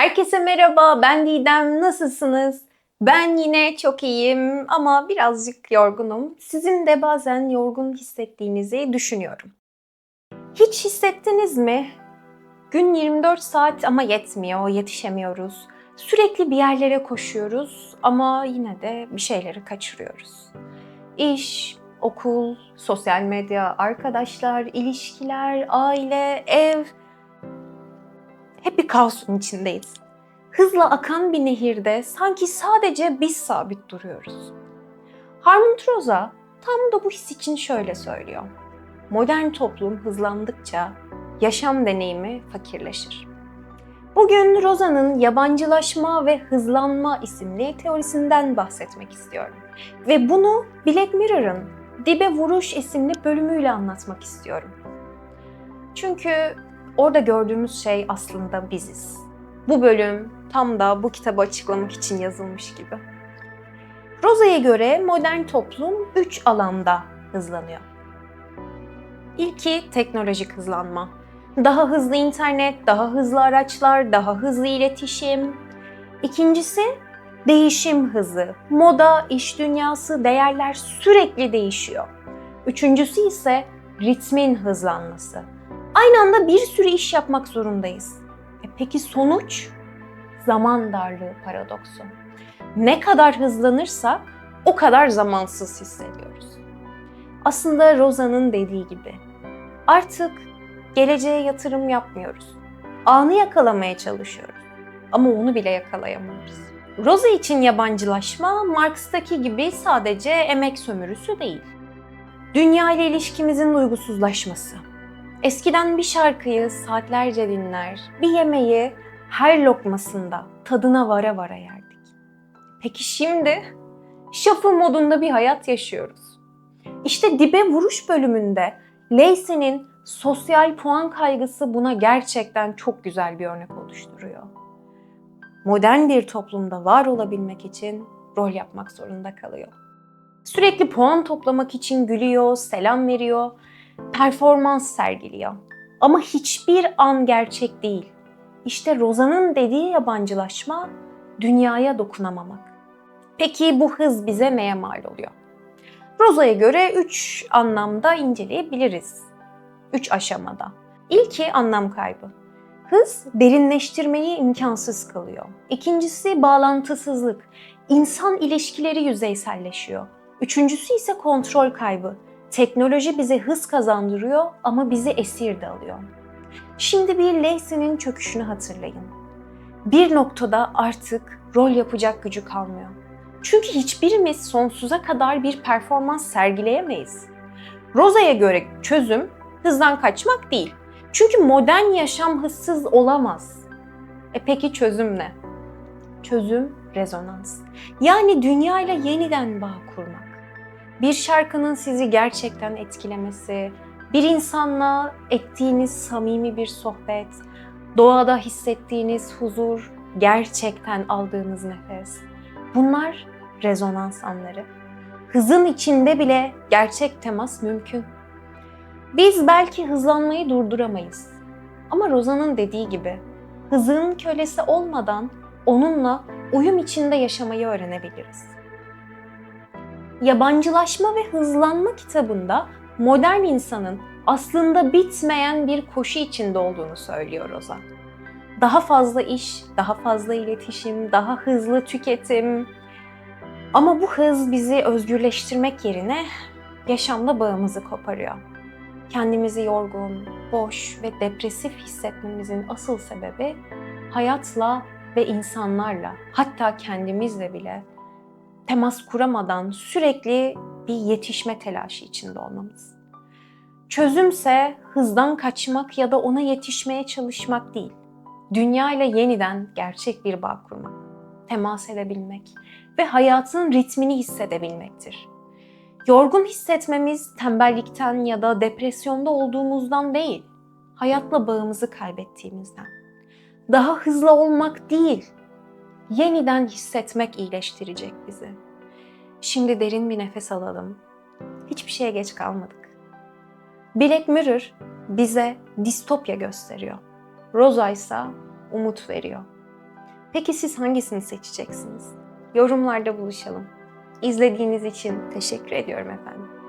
Herkese merhaba, ben Didem. Nasılsınız? Ben yine çok iyiyim ama birazcık yorgunum. Sizin de bazen yorgun hissettiğinizi düşünüyorum. Hiç hissettiniz mi? Gün 24 saat ama yetmiyor, yetişemiyoruz. Sürekli bir yerlere koşuyoruz ama yine de bir şeyleri kaçırıyoruz. İş, okul, sosyal medya, arkadaşlar, ilişkiler, aile, ev, hep bir kaosun içindeyiz. Hızla akan bir nehirde sanki sadece biz sabit duruyoruz. Harmon Troza tam da bu his için şöyle söylüyor. Modern toplum hızlandıkça yaşam deneyimi fakirleşir. Bugün Roza'nın yabancılaşma ve hızlanma isimli teorisinden bahsetmek istiyorum. Ve bunu Black Mirror'ın Dibe Vuruş isimli bölümüyle anlatmak istiyorum. Çünkü Orada gördüğümüz şey aslında biziz. Bu bölüm tam da bu kitabı açıklamak için yazılmış gibi. Rosa'ya göre modern toplum üç alanda hızlanıyor. İlki teknolojik hızlanma. Daha hızlı internet, daha hızlı araçlar, daha hızlı iletişim. İkincisi değişim hızı. Moda, iş dünyası, değerler sürekli değişiyor. Üçüncüsü ise ritmin hızlanması. Aynı anda bir sürü iş yapmak zorundayız. E peki sonuç? Zaman darlığı paradoksu. Ne kadar hızlanırsak o kadar zamansız hissediyoruz. Aslında Rosa'nın dediği gibi artık geleceğe yatırım yapmıyoruz. Anı yakalamaya çalışıyoruz. Ama onu bile yakalayamıyoruz. Rosa için yabancılaşma Marx'taki gibi sadece emek sömürüsü değil. Dünya ile ilişkimizin duygusuzlaşması, Eskiden bir şarkıyı saatlerce dinler, bir yemeği her lokmasında tadına vara vara yerdik. Peki şimdi şafı modunda bir hayat yaşıyoruz. İşte dibe vuruş bölümünde Lacey'nin sosyal puan kaygısı buna gerçekten çok güzel bir örnek oluşturuyor. Modern bir toplumda var olabilmek için rol yapmak zorunda kalıyor. Sürekli puan toplamak için gülüyor, selam veriyor performans sergiliyor. Ama hiçbir an gerçek değil. İşte Roza'nın dediği yabancılaşma dünyaya dokunamamak. Peki bu hız bize neye mal oluyor? Roza'ya göre üç anlamda inceleyebiliriz. Üç aşamada. İlki anlam kaybı. Hız derinleştirmeyi imkansız kılıyor. İkincisi bağlantısızlık. İnsan ilişkileri yüzeyselleşiyor. Üçüncüsü ise kontrol kaybı. Teknoloji bize hız kazandırıyor ama bizi esir de alıyor. Şimdi bir Lacey'nin çöküşünü hatırlayın. Bir noktada artık rol yapacak gücü kalmıyor. Çünkü hiçbirimiz sonsuza kadar bir performans sergileyemeyiz. Rosa'ya göre çözüm hızdan kaçmak değil. Çünkü modern yaşam hızsız olamaz. E peki çözüm ne? Çözüm rezonans. Yani dünya ile yeniden bağ kurmak bir şarkının sizi gerçekten etkilemesi, bir insanla ettiğiniz samimi bir sohbet, doğada hissettiğiniz huzur, gerçekten aldığınız nefes. Bunlar rezonans anları. Hızın içinde bile gerçek temas mümkün. Biz belki hızlanmayı durduramayız. Ama Rozan'ın dediği gibi hızın kölesi olmadan onunla uyum içinde yaşamayı öğrenebiliriz. Yabancılaşma ve Hızlanma kitabında modern insanın aslında bitmeyen bir koşu içinde olduğunu söylüyor Roza. Daha fazla iş, daha fazla iletişim, daha hızlı tüketim. Ama bu hız bizi özgürleştirmek yerine yaşamla bağımızı koparıyor. Kendimizi yorgun, boş ve depresif hissetmemizin asıl sebebi hayatla ve insanlarla, hatta kendimizle bile temas kuramadan sürekli bir yetişme telaşı içinde olmamız. Çözümse hızdan kaçmak ya da ona yetişmeye çalışmak değil. Dünya ile yeniden gerçek bir bağ kurmak, temas edebilmek ve hayatın ritmini hissedebilmektir. Yorgun hissetmemiz tembellikten ya da depresyonda olduğumuzdan değil, hayatla bağımızı kaybettiğimizden. Daha hızlı olmak değil, yeniden hissetmek iyileştirecek bizi. Şimdi derin bir nefes alalım. Hiçbir şeye geç kalmadık. Black Mirror bize distopya gösteriyor. Rosa ise umut veriyor. Peki siz hangisini seçeceksiniz? Yorumlarda buluşalım. İzlediğiniz için teşekkür ediyorum efendim.